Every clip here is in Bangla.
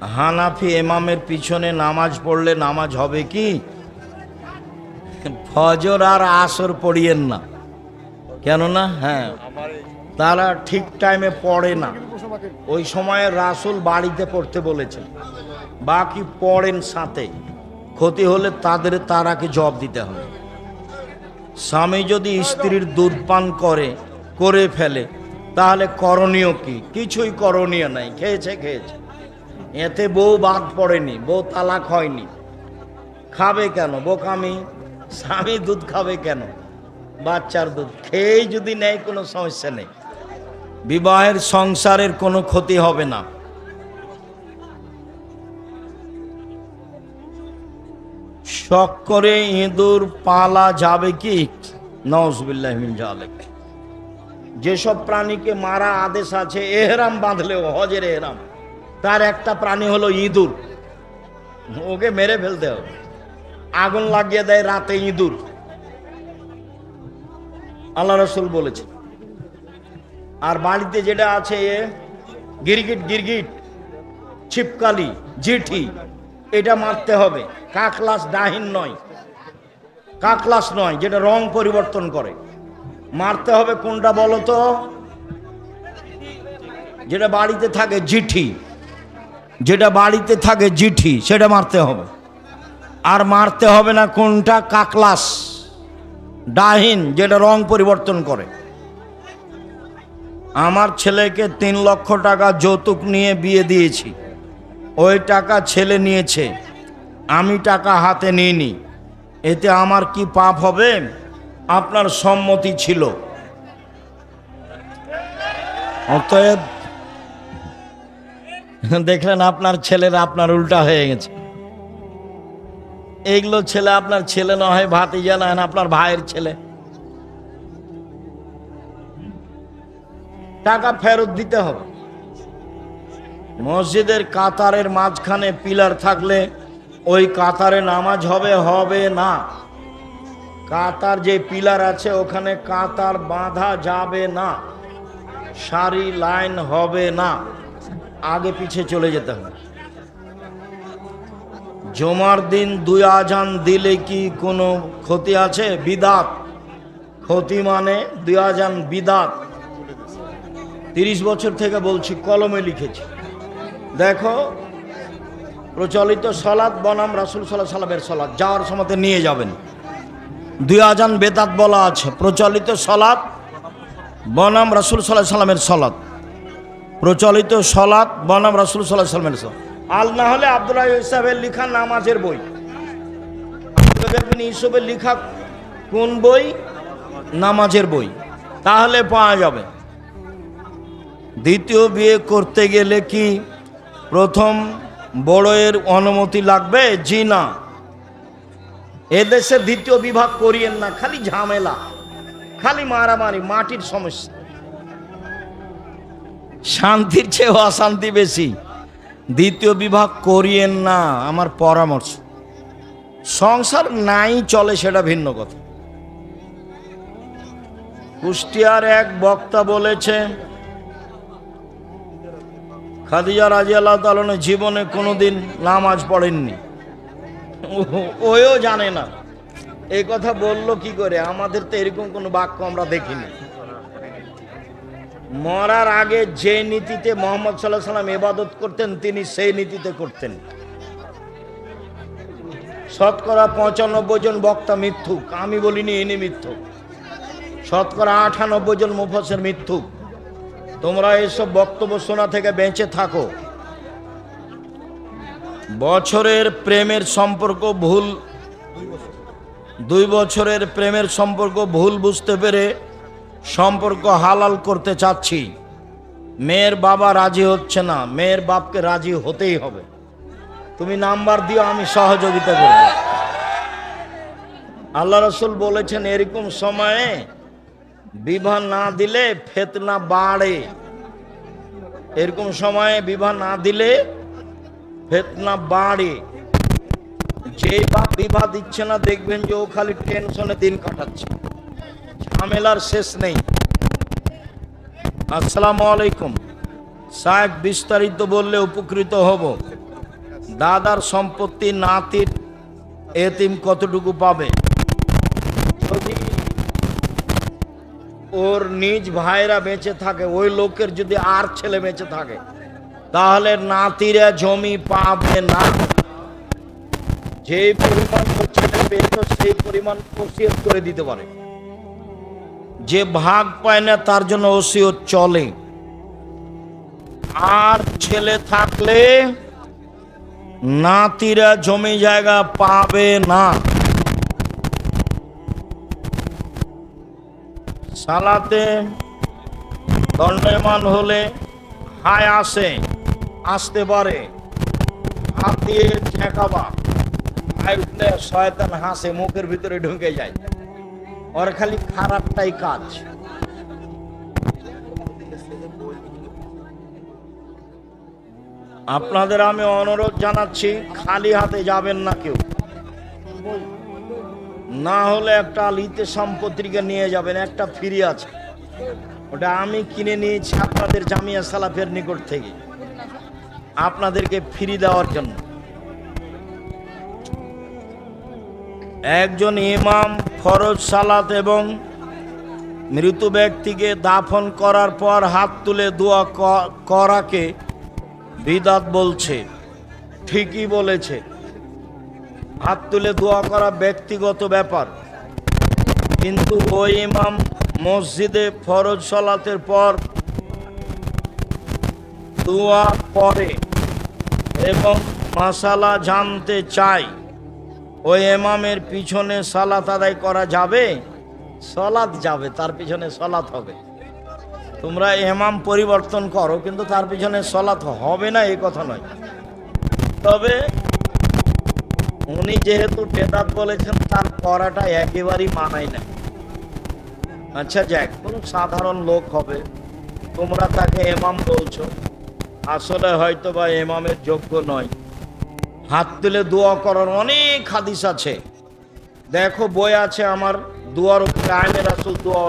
হানাফি এমামের পিছনে নামাজ পড়লে নামাজ হবে কি? ফজর আর আসর পড়িয়েন না। কেননা? হ্যাঁ। তারা ঠিক টাইমে পড়ে না। ওই সময়ে রাসুল বাড়িতে পড়তে বলেছেন। বাকি পড়েন সাথে। ক্ষতি হলে তাদের, তারাকে জব দিতে হবে। স্বামী যদি স্ত্রীর দুধ পান করে করে ফেলে, তাহলে করণীয় কি? কিছুই করণীয় নাই। খেয়েছে খেয়েছে। এতে বউ বাদ পড়েনি, বউ তালাক হয়নি। খাবে কেন? বোকামি? স্বামী দুধ খাবে কেন? বাচ্চার দুধ খেয়েই যদি নেয়, কোনো সমস্যা নেই। বিবাহের সংসারের কোনো ক্ষতি হবে না। শখ করে ইঁদুর পালা যাবে কি? যেসব প্রাণীকে মারা আদেশ আছে, এহরাম বাঁধলেও, হজের এহরাম। তার একটা প্রাণী হলো ইঁদুর। ওকে মেরে ফেলতে হবে। আগুন লাগিয়ে দেয় রাতে ইঁদুর। আল্লাহ রসুল বলেছে, আর বাড়িতে যেটা আছে গিরগিট গিরগিট, ছিপকালি, জিঠি, এটা মারতে হবে। কাকলাস ডাহিন নয়। কাকলাস নয়, যেটা রং পরিবর্তন করে। মারতে হবে কোনটা বলো তো? যেটা বাড়িতে থাকে, জিঠি। যেটা বাড়িতে থাকে জিঠি, সেটা মারতে হবে। আর মারতে হবে না কোনটা? কাকলাস, ডাহিন, যেটা রং পরিবর্তন করে। আমার ছেলেকে তিন লক্ষ টাকা যৌতুক নিয়ে বিয়ে দিয়েছি। ওই টাকা ছেলে নিয়েছে। আমি টাকা হাতে নিইনি। এতে আমার কি পাপ হবে? আপনার সম্মতি ছিল। অতএব দেখলেন আপনার ছেলের আপনার উল্টা হয়ে গেছে। এইগুলো ছেলে আপনার ছেলে না হয় ভাতি জানান আপনার ভাইয়ের ছেলে। টাকা ফেরত দিতে হবে। মসজিদের কাতারের মাঝখানে পিলার থাকলে ওই কাতারে নামাজ হবে হবে না। কাতার যে পিলার আছে, ওখানে কাতার বাঁধা যাবে না। সারি লাইন হবে না। আগে পিছে চলে যেতে হবে। জমার দিন দুই আজান দিলে কি কোনো ক্ষতি আছে? বিদাত। ক্ষতি মানে দুই আজান বিদাত। তিরিশ বছর থেকে বলছি, কলমে লিখেছি। দেখো, প্রচলিত সলাদ বনাম রাসুল সাল্লাহ সাল্লামের সলাদ যাওয়ার সময়তে নিয়ে যাবেন। দুই আজান বেদাত বলা আছে, প্রচলিত সলাদ বনাম রাসুল সাল্লাহ সাল্লামের সলাদ প্রচলিত সলাদ বনাম রাসুল সাল্লাহ সাল্লামের আল না হলে আবদুল্লাহ ইসাবের লিখা নামাজের বই। ইসবের লিখা কোন বই? নামাজের বই। তাহলে পাওয়া যাবে। দ্বিতীয় বিয়ে করতে গেলে কি প্রথম বড়য়ের অনুমতি লাগবে? জি না। এদেশে দ্বিতীয় বিভাগ করিয়েন না, খালি ঝামেলা, খালি মারামারি, মাটির সমস্যা। শান্তির চেয়ে অশান্তি বেশি। দ্বিতীয় বিভাগ করিয়েন না, আমার পরামর্শ। সংসার নাই চলে সেটা ভিন্ন কথা। কুষ্টিয়ার এক বক্তা বলেছে, খাদিজা রাজি আল্লাহ তালনের জীবনে কোনোদিন নামাজ পড়েননি। ওও জানে না। এই কথা বলল কি করে? আমাদের তো এরকম কোনো বাক্য আমরা দেখিনি। মরার আগে যে নীতিতে মোহাম্মদ সাল্লাহ সাল্লাম এবাদত করতেন, তিনি সেই নীতিতে করতেন। শতকরা পঁচানব্বই জন বক্তা মিথ্যুক। আমি বলিনি, ইনি মিথ্যুক। শতকরা আটানব্বই জন মুফসের মিথ্যুক। তোমরা এসব বক্তব্য শোনা থেকে বেঁচে থাকো। বছরের প্রেমের সম্পর্ক ভুল। দুই বছরের প্রেমের সম্পর্ক ভুল বুঝতে পেরে সম্পর্ক হালাল করতে চাচ্ছি। মেয়ের বাবা রাজি হচ্ছে না, মেয়ের বাপকে রাজি হতেই হবে। তুমি নাম্বার দিও, আমি সহযোগিতা করব। আল্লাহ রসুল বলেছেন, এরকম সময়ে বিবাহ না দিলে ফেতনা বাড়ে। এরকম সময়ে বিবাহ না দিলে ফেতনা বাড়ে। যে বাপ বিবাহ দিচ্ছে না, দেখবেন যে ও খালি টেনশনে দিন কাটাচ্ছে। ঝামেলার শেষ নেই। আসসালামু আলাইকুম। সাহেব বিস্তারিত বললে উপকৃত হব। দাদার সম্পত্তি নাতির এতিম কতটুকু পাবে? ওর নিজ ভাইরা বেঁচে থাকে, ওই লোকের যদি আর ছেলে বেঁচে থাকে, তাহলে নাতিরা জমি পাবে না। যে পরিমাণ সেই পরিমাণ করে দিতে পারে। যে ভাগ পায় না, তার জন্য ওসিয়ত চলে। আর ছেলে থাকলে নাতিরা জমি জায়গা পাবে না। সালাতে দণ্ডমান হলে হায় আসে, আসতে পারে। হাত দিয়ে ঠেকাবা। হায় উঠলে শয়তান হাসে, মুখের ভিতরে ঢুকে যায়। ওর খালি খারাপটাই কাজ। আপনাদের আমি অনুরোধ জানাচ্ছি, খালি হাতে যাবেন না কেউ। না হলে একটা লিতে সম্পত্তিকে নিয়ে যাবেন, একটা ফ্রি আছে। ওটা আমি কিনে নিয়েছি আপনাদের জামিয়া সালাফের নিকট থেকে। আপনাদেরকে ফ্রি দেওয়ার জন্য। একজন ইমাম ফরজ সালাত এবং মৃত ব্যক্তিকে দাফন করার পর হাত তুলে দোয়া করাকে বিদাত বলছে। ঠিকই বলেছে। হাত তুলে দোয়া করা ব্যক্তিগত ব্যাপার। কিন্তু ওই ইমাম মসজিদে ফরজ সলাতের পর দোয়া করে এবং মাসালা জানতে চাই ওই ইমামের পিছনে সালাত আদায় করা যাবে সলাৎ যাবে, তার পিছনে সলাৎ হবে। তোমরা ইমাম পরিবর্তন করো, কিন্তু তার পিছনে সলাৎ হবে না এই কথা নয়। তবে উনি যেহেতু বেদাত বলেছেন, তার করাটা একেবারেই মানায় না। আচ্ছা যাক, কোনো সাধারণ লোক হবে, তোমরা তাকে এমাম বলছো। আসলে হয়তো বা এমামের যোগ্য নয়। হাত তুলে দোয়া করার অনেক হাদিস আছে। দেখো, বই আছে আমার, দোয়ার উপরে আইনে রাসুল দোয়া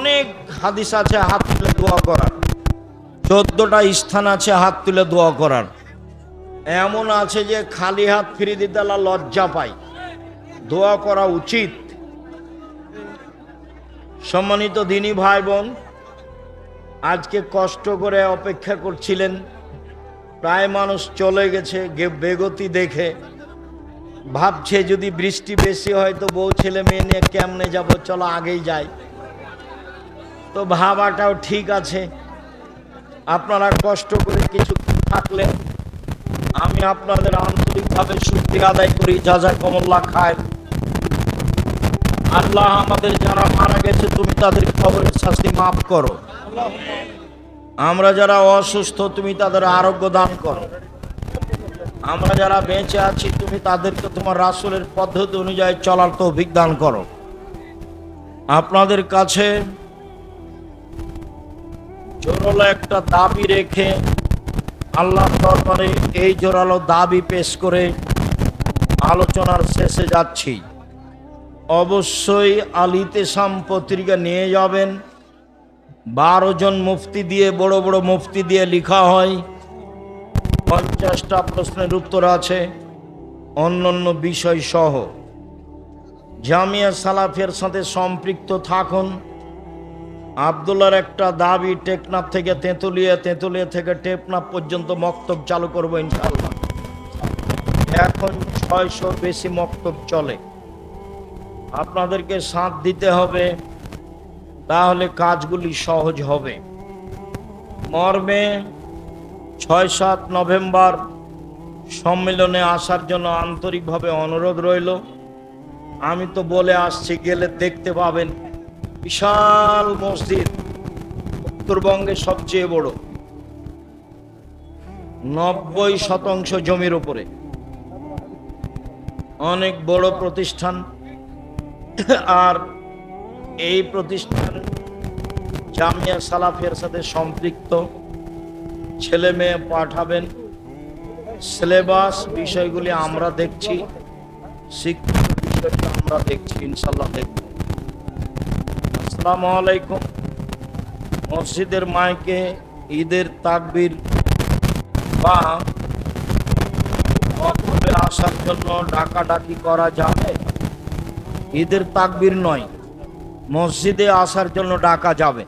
অনেক হাদিস আছে হাত তুলে দোয়া করার। চোদ্দটা স্থান আছে হাত তুলে দোয়া করার। এমন আছে যে খালি হাত ফিরে দিতে লজ্জা পাই দোয়া করা উচিত। সম্মানিত দিনী ভাই বোন, আজকে কষ্ট করে অপেক্ষা করছিলেন প্রায় মানুষ চলে গেছে বেগতি দেখে। ভাবছে যদি বৃষ্টি বেশি হয় তো বউ ছেলে মেয়ে নিয়ে কেমনে যাব? চলো আগেই যাই। তো ভাবাটাও ঠিক আছে। আপনারা কষ্ট করে কিছু থাকলে আমি আপনাদের আন্তরিকভাবে শুক্রিয়া আদায় করি। যা যা কমল্লা খায়। আল্লাহ আমাদের যারা মারা গেছে, তুমি তাদের খবরের শাস্তি মাফ করো। আমরা যারা অসুস্থ, তুমি তাদের আরোগ্য দান করো। আমরা যারা বেঁচে আছি, তুমি তাদেরকে তোমার রাসূলের পদ্ধতি অনুযায়ী চলার তো দান করো। আপনাদের কাছে জোরালো একটা দাবি রেখে আল্লাহ দরবারে এই জোরালো দাবি পেশ করে আলোচনার শেষে যাচ্ছি। অবশ্যই আলিতে সাম পত্রিকা নিয়ে যাবেন। বারো জন মুফতি দিয়ে, বড় বড় মুফতি দিয়ে লেখা হয়। পঞ্চাশটা প্রশ্নের উত্তর আছে, অন্যান্য বিষয় সহ। জামিয়া সালাফের সাথে সম্পৃক্ত থাকুন। আবদুল্লার একটা দাবি টেকনাপ থেকে তেঁতুলিয়া তেঁতুলিয়া থেকে টেকনাফ পর্যন্ত মক্তব চালু করব ইনশাল্লাহ এখন ছয়শোর বেশি মক্তব চলে। আপনাদেরকে সাথ দিতে হবে। তাহলে কাজগুলি সহজ হবে। মর্মে ছয় সাত নভেম্বর সম্মেলনে আসার জন্য আন্তরিকভাবে অনুরোধ রইল। আমি তো বলে আসছি, গেলে দেখতে পাবেন বিশাল মসজিদ উত্তরবঙ্গে সবচেয়ে বড়। নব্বই শতাংশ জমির উপরে। অনেক বড় প্রতিষ্ঠান আর এই প্রতিষ্ঠান জামিয়া সালাফের সাথে সম্পৃক্ত। ছেলে মেয়ে পাঠাবেন। সিলেবাস বিষয়গুলি আমরা দেখছি, শিক্ষা আমরা দেখছি ইনশাল্লাহ দেখব। আসসালামু আলাইকুম। মসজিদের মাইকে ঈদের তাকবির বা আসার জন্য ডাকাডাকি করা যাবে? ঈদের তাকবির নয়। মসজিদে আসার জন্য ডাকা যাবে।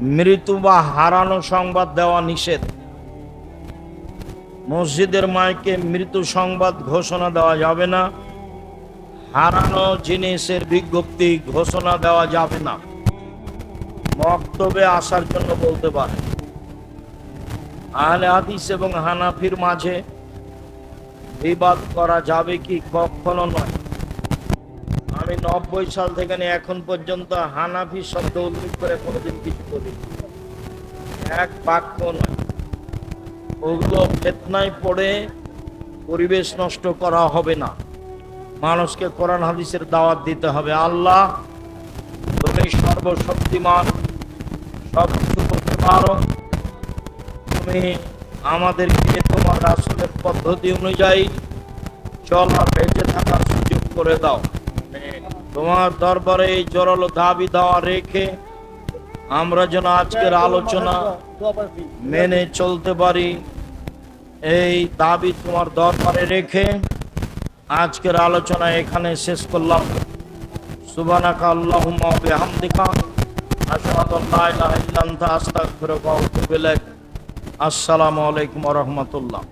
মৃত্যু বা হারানো সংবাদ দেওয়া নিষেধ। মসজিদের মাইকে মৃত্যু সংবাদ ঘোষণা দেওয়া যাবে না। হারানো জিনিসের বিজ্ঞপ্তি ঘোষণা দেওয়া যাবে না। মক্তবে আসার জন্য বলতে পারে। আহলে হাদিস এবং হানাফির মাঝে বিবাদ করা যাবে কি? কখনো নয়। নব্বই সাল থেকে এখন পর্যন্ত হানাফি শব্দ উল্লেখ করে কোনোদিন কিছু করি এক বাক্য নয়। ওগুলো ফেতনায় পড়ে পরিবেশ নষ্ট করা হবে না। মানুষকে কোরআন হাদিসের দাওয়াত দিতে হবে। আল্লাহ তুমি সর্বশক্তিমান সব কিছু করতে পারো। তুমি আমাদেরকে তোমার রাসূলের পদ্ধতি অনুযায়ী চলার বেঁচে থাকার সুযোগ করে দাও। তোমার দরবারে এই জোরালো দাবি দেওয়া রেখে আমরা যেন আজকের আলোচনা মেনে চলতে পারি। এই দাবি তোমার দরবারে রেখে আজকের আলোচনা এখানে শেষ করলাম। সুবানাকা আল্লাহুম্মা বিহামদিকা। আশহাদু আল্লা ইলাহা ইল্লা আনতা, আস্তাগফিরুকা ওয়া আতুবু ইলাইক। আসসালামু আলাইকুম ওয়া রাহমাতুল্লাহ।